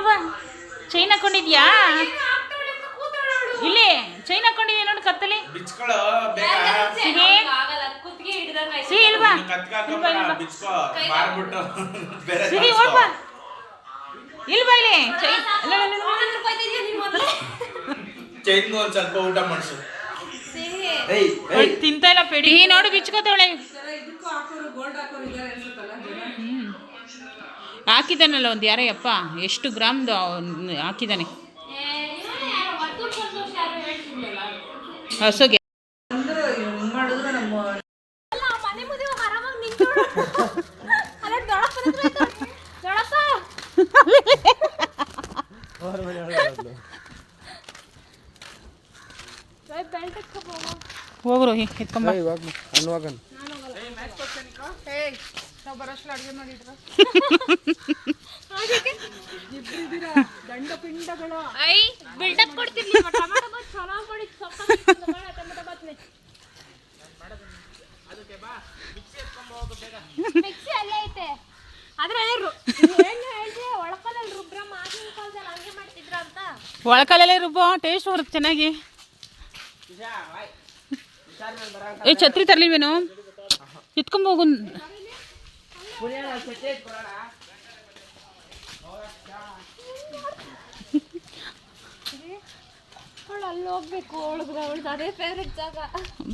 ನೋಡ್ಬಾ chain ಹಾಕೊಂಡಿದ್ಯಾ? ಇಲ್ಲಿ chain ಹಾಕೊಂಡಿದ್ಯಾ ನೋಡು ಕತ್ತಲಿ. ಸಿಹಿ. ಇಲ್ವಾ? ಸಿಹಿ ಓಡ್ಬಾ. ಇಲ್ವಾ ಇಲ್ಲಿ? ಚೈನ್ ಒಂದ್ ಸ್ವಲ್ಪ ಊಟ ಮಾಡಿಸು. ಸಿಹಿ. ಏಯ್ ಅವ್ಳ್ ತಿಂತಾ ಇಲ್ಲ ಪೆಡಿ. ನೋಡು ಬಿಚ್ಕೋತಾವಳೆ ಹ್ಮ್. ಇವ್ನೇ ಯಾರೇ ಅಪ್ಪ ಎಷ್ಟು ಗ್ರಾಮ್ದು ಹಾಕಿದ್ದಾನೆ ಹಸುಗೆ ಅಲ್ಲ, ಆ ಮನೆ ಮುಂದೆ ಹೋಗ್ ಆರಾಮಾಗ್ ನಿಂತ್ಕೊಳು. ಅಲ್ಲ, ದೊಡ್ಡಪ್ಪನ ಹತ್ರ ಇತ್ತು. ದೊಡ್ಡಪ್ಪ. ಏ, belt ಎತ್ಕೊ ಹೋಗು. ಹೋಗು ರೋಹಿ ಎತ್ಕೊಂಬ ಒಳಕಲ್ಲೇ ರುಬ್ಬೋ ಟೇಸ್ಟ್ ಬರುತ್ತೆ ಚೆನ್ನಾಗಿ. ಏ ಛತ್ರಿ ತರ್ಲಿವೇನು ಎತ್ಕೊಂಬೋಗು ಅಲ್ಲಿ ಹೋಗ್ಬೇಕು ಅವಳಿಗೆ ಅವಳದು ಅದೇ ಫೇವ್ರೆಟ್ ಜಾಗ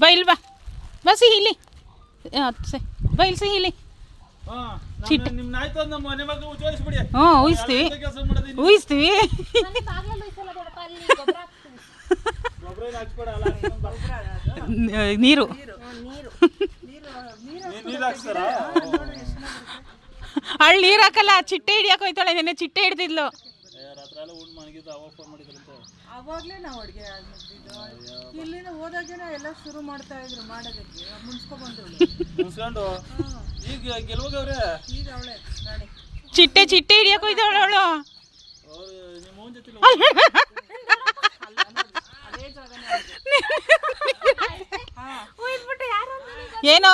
ಬಾ ಇಲ್ಲಿ ಬಾ ಬಾ ಸಿಹಿ ಇಲ್ಲಿ ಆ, ಸ- ಬಾ ಇಲ್ಲಿ ಸಿಹಿ ಇಲ್ಲಿ ಚಿಟ್ಟ ನಿಮ್ ನಾಯಿ ತಂದು ನಮ್ಮ ಮನೆ ಮಗ ಉಜ್ಜೋಳಿಸ್ಬಿಡಿ ಹ್ಞೂ ಊಹಿಸ್ತೀವಿ ಕೆಲಸ ಮಾಡೋದು ಊಹಿಸ್ತೀವಿ ಮನೆ ಬಾಗ್ಲಲ್ಲಿ ಹೋಯ್ತಲ್ಲ ದೊಡ್ಡಪ್ಪ ಅಲ್ಲಿ ಗೊಬ್ಬರ ಹಾಕ್ತೀನಿ ಗೊಬ್ಬರ ಏನು ಹಾಕ್ಸ್ಬೇಡ ಅಲ್ಲ ನೀರು ನೀರು ಹಾಕ್ಸ್ತಾರ ಹಳ್ಳಿ ನೀರ್ ಹಾಕಲ್ಲ ಚಿಟ್ಟೆ ಹಿಡಿಯಕ್ಕೆ ಹೋಯ್ತಾಳೆ ನೆನ್ನೆ ಚಿಟ್ಟೆ ಹಿಡ್ದಿದ್ಲು. ಎಲ್ಲ ಅವಾಗಲೇ ನಾವು ಅಡುಗೆ ಇಲ್ಲಿಂದ ಹೋದಾಗೇನೆ ಶುರು ಮಾಡ್ತಾ ಇದ್ರು ಮಾಡೋದಕ್ಕೆ ಮುನ್ಸ್ಕೊಬಂದವಳು ಮುನ್ಸ್ಕೊಂಡು? ಈಗ ಗೆಲ್ವಾಗವ್ರೆ ಈಗ ಅವಳೆ ರಾಣಿ ಚಿಟ್ಟೆ ಚಿಟ್ಟೆ ಹಿಡಿಯಕ್ಕೆ ಹೋಯ್ತಾಳೆ ಅವಳು. ಏನೋ?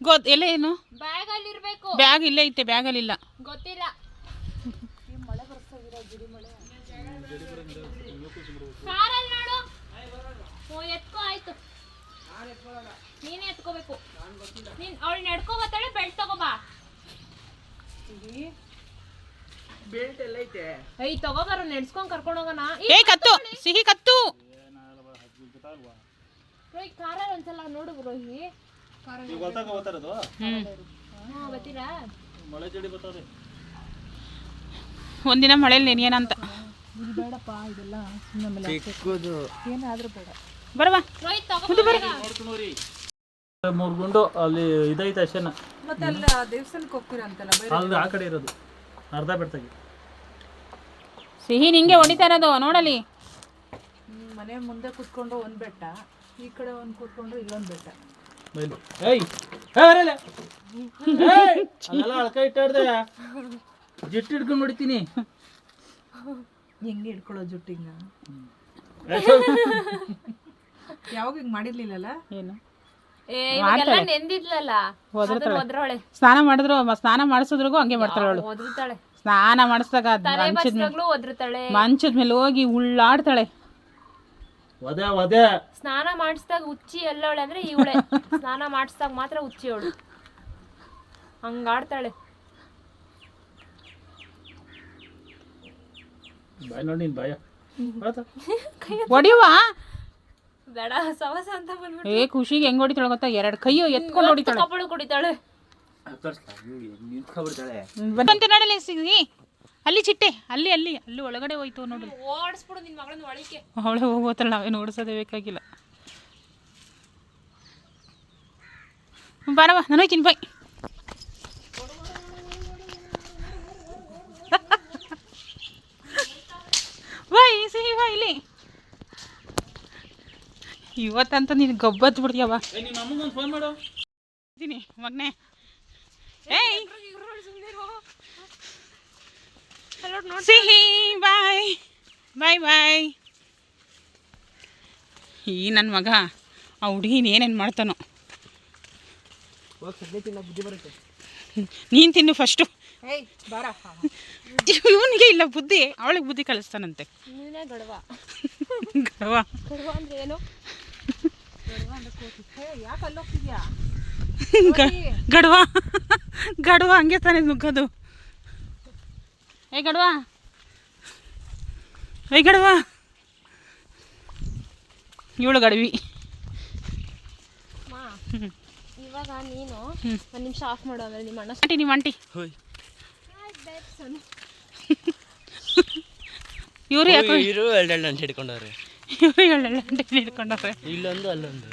ಗೊತ್ತ ಎಲ್ಲ ಏನು? ಬ್ಯಾಗ್ ಅಲ್ಲಿ ಇರಬೇಕು ಬ್ಯಾಗ್ ಇಲ್ಲೇ ಐತೆ ಬ್ಯಾಗಲ್ಲಿ ಇಲ್ಲ ಗೊತ್ತಿಲ್ಲ. ಕಾರಲ್ಲಿ ನೋಡು ಓ ಎತ್ಕೋ ಆಯ್ತು. ನೀನೇ ಎತ್ಕೋಬೇಕು. ನೀನ್ ಅವಳು ನಡ್ಕೋ ಬರ್ತಾಳೆ ಬೆಲ್ಟ್ ತಗೋಬಾ. ಬೆಲ್ಟ್ ಎಲ್ಲ ಐತೆ. ಐ ತಗೋಬಾರು ನೆಡ್ಸ್ಕೊಂಡ್ ಕರ್ಕೊಂಡು ಹೋಗೋಣ. ಏ ಕತ್ತು ಸಿಹಿ ಕತ್ತು. ರೋಹಿ ಕಾರಲ್ಲಿ ಒಂದ್ಸಲ ನೋಡು ರೋಹಿ ಕಾರಲ್ಲಿ ಗೊತ್ತಾಗ ಓದ್ತಾರದು ಹ್ಮ್. ಹಾ ಬರ್ತೀರಾ? ಮಳೆ ಜಡಿ ಬರ್ತಾವ್ರಿ. ಒಂದಿನ ಮಳೇಲಿ ನೆನೆಯನಂತ. ಬೇಡಪ್ಪ ಇದೆಲ್ಲ ಸುಮ್ಮನೆ ಏನಾದ್ರೂ ಬೇಡ. ಬರವಾ ರೋಹಿತ್ ತಗೋ ಮೂರು ಗುಂಡು ಅಲ್ಲಿ ಇದೈತೆ ಅಶನ ಮತ್ತೆ ಅಲ್ಲ ದೇವಸ್ಥಾನಕ್ಕೆ ಅಲ್ಲಿ ಆ ಕಡೆ ಇರೋದು. ಅರ್ಧ ಬೆಡ್ತಾಗಿ ಸಿಹಿ ನಿಂಗೆ ಹೊಡಿತಾ ಇರೋದು ನೋಡಲಿ. ಮನೆ ಮುಂದೆ ಕುತ್ಕೊಂಡು ಒಂದ್ ಬೆಟ್ಟ ಈ ಕಡೆ ಒಂದ್ ಕುತ್ಕೊಂಡು ಇಲ್ಲೊಂದ್ ಬೆಟ್ಟ. ಬೈಲು. ಏಯ್ ಏ ಬರಲ್ಲ. ಅದೆಲ್ಲ ಅಳ್ಕ ಇಟ್ಟಾಡ್ದೆ ಜಿಟ್ಟು ಹಿಡ್ಕೊಂಡು ಹೊಡಿತೀನಿ. ಹೆಂಗೆ ಹಿಡ್ಕೊಳ್ಳೋ ಜುಟ್ಟಿಂಗ? ಏ, ಯಾವಾಗ ಹಿಂಗ್ ಮಾಡಿರ್ಲಿಲ್ಲಲ್ಲ? ಏನು? ಏ ಇವಾಗೆಲ್ಲ ನೆಂದಿದ್ಲಲ್ಲ ಒದರ್ತಾಳೆ. ಒದ್ರವಳೆ ಸ್ನಾನ ಮಾಡಿದ್ರು ಸ್ನಾನ ಮಾಡಿಸಿದ್ರಿಗೂ ಹಂಗೆ ಮಾಡ್ತಾಳೆ ಅವಳು. ಸ್ನಾನ ಮಾಡಿಸಿದಾಗ ತಲೆ ಮಂಚದ ಮೇಲೆ ಮಂಚದ ಮೇಲೆ ಹೋಗಿ ಉಳ್ಳಾಡ್ತಾಳೆ. ಒದೆ ಒದೆ ಸ್ನಾನ ಮಾಡಿಸ್ದಾಗ ಉಚ್ಚಿ ಎಲ್ಲವಳೆ ಅಂದ್ರೆ ಇವಳೆ ಸ್ನಾನ ಮಾಡಿಸ್ದಾಗ ಮಾತ್ರ ಉಚ್ಚಿ ಅವಳು ಹಂಗಾಡ್ತಾಳೆ ಬಾಯ್ ನೋಡಿ ನೀನು ಬಾಯ. ಹೊಡಿಯುವ ಬೇಡ ಸವಸ ಅಂತ ಬಂದ್ಬಿಟ್ಟು ಏ ಖುಷಿಗೆ ಹೆಂಗ್ ಹೊಡಿತಾಳೆ ಗೊತ್ತಾ? ಎರಡು ಕೈಯು ಎತ್ಕೊಂಡು ಹೊಡಿತಾಳೆ. ಕಪ್ಪಳು ಕುಡಿತಾಳೆ. ನಿಂತ್ಕೊಬಿಡ್ತಾಳೆ ಬಂತ ನೋಡಲಿ ಸಿಗಿ. ಅಲ್ಲಿ ಚಿಟ್ಟೆ ಅಲ್ಲಿ ಅಲ್ಲಿ ಅಲ್ಲಿ ಒಳಗಡೆ ಹೋಯ್ತು ನೋಡು. ಓಡಿಸ್ಬಿಡು ನಿನ್ನ ಮಗಳನ್ನ ಒಳಕ್ಕೆ. ಅವಳೆ ಹೋಗೋತಲ್ಲ ನಾವೇನು ಓಡಿಸೋದೇ ಬೇಕಾಗಿಲ್ಲ. ಬಾರವ ನಾನು ಹೋಯ್ತೀನಿ ಬಾಯ್ ಬಾಯ್ ಸಿಹಿ ಬಾ ಇಲ್ಲಿ. ಇವತ್ತಂತ ನೀನು ಗಬ್ಬತ್ ಬಿಡ್ತೀಯವ ಮಗನೇ ಏಯ್ ಸಿಹಿ ಬಾಯ್ ಬಾಯ್ ಬಾಯ್ ಈ ನನ್ನ ಮಗ ಆ ಹುಡುಗಿನ ಏನೇನು ಮಾಡ್ತಾನೋ. ನೀನು ತಿನ್ನು ಫಸ್ಟು ಇವನಿಗೆ ಇಲ್ಲ ಬುದ್ಧಿ ಅವಳಿಗೆ ಬುದ್ಧಿ ಕಲಿಸ್ತಾನಂತೆ ಗಡವ. ಗಡವ. ಗಡವ ಹಂಗೆ ತಾನೇ ನುಗ್ಗೋದು. ಏ ಗಡವ. ಏ ಗಡವ ಇವಳು ಗಡವಿ ಮಾ ಇವಾಗ ನೀನು ಒಂದು ನಿಮಿಷ ಆಫ್ ಮಾಡು ಆಮೇಲೆ ನಿಮ್ಮ ಅಣ್ಣ ಆಂಟಿ ನಿಮ್ಮ ಆಂಟಿ. ಇವರು ಯಾಕೋ ಇರು ಎರಡೆರಡು ಅಂತ ಹಿಡ್ಕೊಂಡವ್ರೆ. ಇವರು ಹೇಳಲ್ಲ ಆಂಟಿ ಹಿಡ್ಕೊಂಡವ್ರೆ. ಇಲ್ಲೊಂದು ಅಲ್ಲೊಂದು.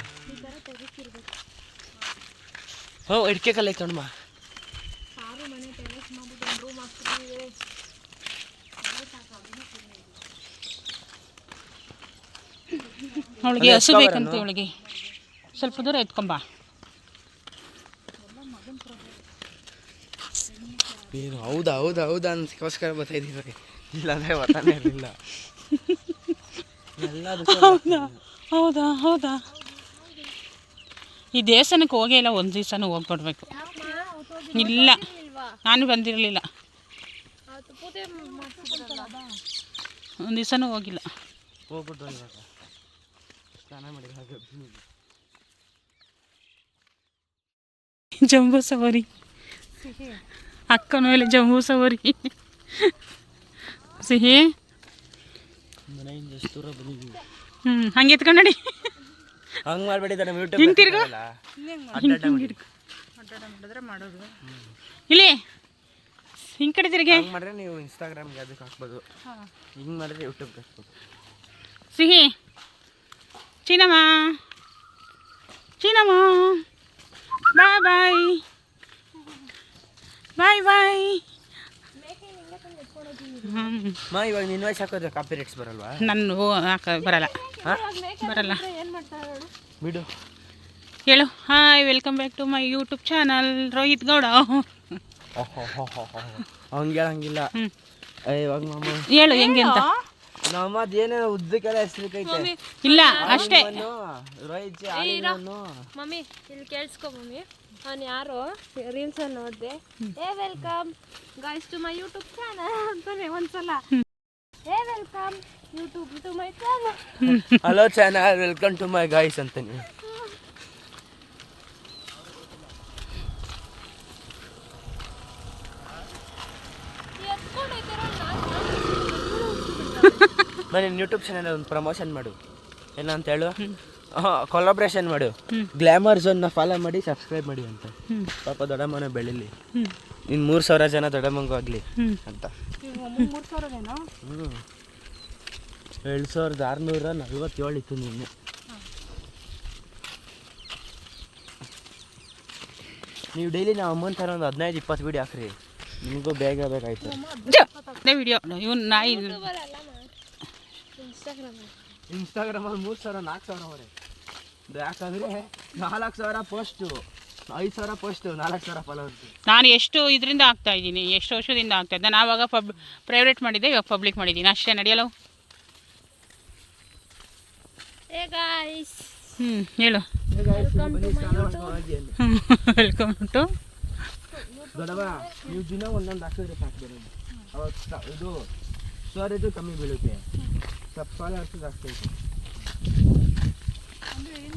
ಹ್ಞೂ ಇಡ್ಕೆ ಕಲ್ಲ ಐತಣ್ಣ ಅವಳಿಗೆ ಹಸು ಬೇಕಂತೆ ಇವಳಿಗೆ ಸ್ವಲ್ಪ ದೂರ ಎತ್ಕೊಂಬ. ಏನು ಹೌದಾ ಹೌದಾ ಹೌದಾ ಅನ್ಸ್ಕೋಸ್ಕರ ಬರ್ತಾ ಇದ್ದೀವಿ ಇಲ್ಲಾಂದ್ರೆ ಬರ್ತಾನೆ ಇರಲಿಲ್ಲ. ಹೌದಾ ಹೌದಾ ಹೌದಾ? ಈ ದೇವಸ್ಥಾನಕ್ಕೆ ಹೋಗೇ ಇಲ್ಲ ಒಂದು ದಿವಸನೂ ಹೋಗ್ಬಿಡ್ಬೇಕು. ಇಲ್ಲ ನಾನು ಬಂದಿರಲಿಲ್ಲ. ಒಂದು ದಿವಸನೂ ಹೋಗಿಲ್ಲ. ಹೋಗ್ಬಿಟ್ಟು ಇವಾಗ ಮಾಡಿದ ಹಾಗೆ ಜಂಬೂ ಸವಾರಿ. ಅಕ್ಕನ ಮೇಲೆ ಜಂಬೂ ಸವಾರಿ. ಸಿಹಿ. ಹ್ಞೂ ಹಂಗೆ ಎತ್ಕೊಂಡು ನಡಿ. ಹಂಗೆ ಮಾಡ್ಬೇಡಿ ನಮ್ಮ ಹಿಂಗ್ ತಿರ್ಗು. ಮಾಡೋದು. ಇಲ್ಲಿ. ಹಿಂಗೆ ಕಡೆ ತಿರುಗಿ. ಹಂಗೆ ಮಾಡಿದ್ರೆ ನೀವು ಇನ್ಸ್ಟಾಗ್ರಾಮ್ಗೆ ಅದಕ್ಕೆ ಹಾಕ್ಬೋದು. ಹಿಂಗೆ ಮಾಡಿದ್ರೆ ಯೂಟ್ಯೂಬ್ಗೆ ಹಾಕ್ಬೋದು. ಸಿಹಿ. ಚೀನಮ್ಮ ಚೀನಮ್ಮ ಬಾಯ್ ಬಾಯ್. ಬಾಯ್ ಬಾಯ್. ಹ್ಞೂ ಮಾ ಇವಾಗ ನಿನ್ನ ವಾಯ್ಸ್ ಹಾಕೋದ್ರೆ ಕಾಪಿ ರೇಟ್ಸ್ ಬರಲ್ವಾ ನನ್ನ ಹಾಕ ಬರಲ್ಲ. ಬರಲ್ಲ. ಏನು ಮಾಡ್ತಾರೆ ಬಿಡು. ಹೇಳು. Hi welcome back to my YouTube channel Rohit Gowda ಹಂಗೆ ಹೇಳಂಗಿಲ್ಲ ಹ್ಞೂ ಏ, ಇವಾಗ ಮಾಮ. ಹೇಳು ಹೆಂಗೆ ಅಂತ? ನಮ್ಮದು ಏನೇನೋ ಉದ್ದಕ್ಕೆಲ್ಲ ಹೆಸರಿಕೈತೆ. ಇಲ್ಲ ಅಷ್ಟೇ. ರೋಹಿತ್. ಮಮ್ಮಿ ಇಲ್ಲಿ ಕೇಳಿಸ್ಕೊ ಮಮ್ಮಿ. ಅವ್ನು ಯಾರು ರೀಲ್ಸ್ ನೋಡಿದೆ. ಏ welcome guys to my YouTube channel ಅಂತಾನೆ ಒಂದ್ಸಲ. ಏ welcome YouTube to my channel hello channel welcome to my guys ಅಂತಾನೆ. ನಾನು ಯೂಟ್ಯೂಬ್ ಚಾನಲ್ ಒಂದು ಪ್ರಮೋಷನ್ ಮಾಡು. ಏನಂತ ಹೇಳು? ಕೊಲಾಬ್ರೇಷನ್ ಮಾಡು. ಗ್ಲಾಮರ್ ಝೋನ್ನ ಫಾಲೋ ಮಾಡಿ ಸಬ್ಸ್ಕ್ರೈಬ್ ಮಾಡಿ ಅಂತ. ಪಾಪ ದೊಡ್ಡಮ್ಮನ ಬೆಳಿಲಿ. ಇನ್ನು ಮೂರು ಸಾವಿರ ಜನ ದೊಡ್ಡಮ್ಮಂಗೂ ಆಗಲಿ ಅಂತ. ಹ್ಞೂ ಎರಡು ಸಾವಿರದ ಆರುನೂರ ನಲ್ವತ್ತೇಳು ಇತ್ತು ನಿನ್ನೆ. ನೀವು ಡೈಲಿ ನಾವು ಅಮ್ಮನ ಥರ ಒಂದು ಹದಿನೈದು ಇಪ್ಪತ್ತು ವೀಡಿಯೋ ಹಾಕ್ರಿ. ನಿಮಗೂ ಬೇಗ ಬೇಕಾಯ್ತು. ವಿಡಿಯೋ ಇವ್ನು ನಾಯಿ ಇನ್ಸ್ಟಾಗ್ರಾಮಲ್ಲಿ ಮೂರು ಸಾವಿರ ನಾಲ್ಕು ಸಾವಿರ ಅವರೇ ಯಾಕಂದ್ರೆ ನಾಲ್ಕು ಸಾವಿರ ಪೋಸ್ಟು ಐದು ಸಾವಿರ ಪೋಸ್ಟು ನಾಲ್ಕು ಸಾವಿರ ಫಾಲೋವರ್ಸ್ ನಾನು ಎಷ್ಟು ಇದರಿಂದ ಆಗ್ತಾ ಇದ್ದೀನಿ ಎಷ್ಟು ವರ್ಷದಿಂದ ಆಗ್ತಾ ಇದ್ದೆ ನಾನು ಆವಾಗ ಪಬ್ ಪ್ರೈವೇಟ್ ಮಾಡಿದ್ದೆ ಇವಾಗ ಪಬ್ಲಿಕ್ ಮಾಡಿದ್ದೀನಿ. ಅಷ್ಟೇ ನಡೆಯಲ್ಲ? ಹ್ಞೂ ಹೇಳು. Welcome to my welcome to ದೊಡ್ಡವ ನೀವು ದಿನ ಒಂದೊಂದು ಹಾಕಿದ್ರೆ ಸಾಕು ಇದು ಸ- ಇದು ಕಮ್ಮಿ ಬೀಳುತ್ತೆ. ಸ್ವಲ್ಪ ಫಾಲೋವರ್ಸು ಜಾಸ್ತಿ ಐತೆ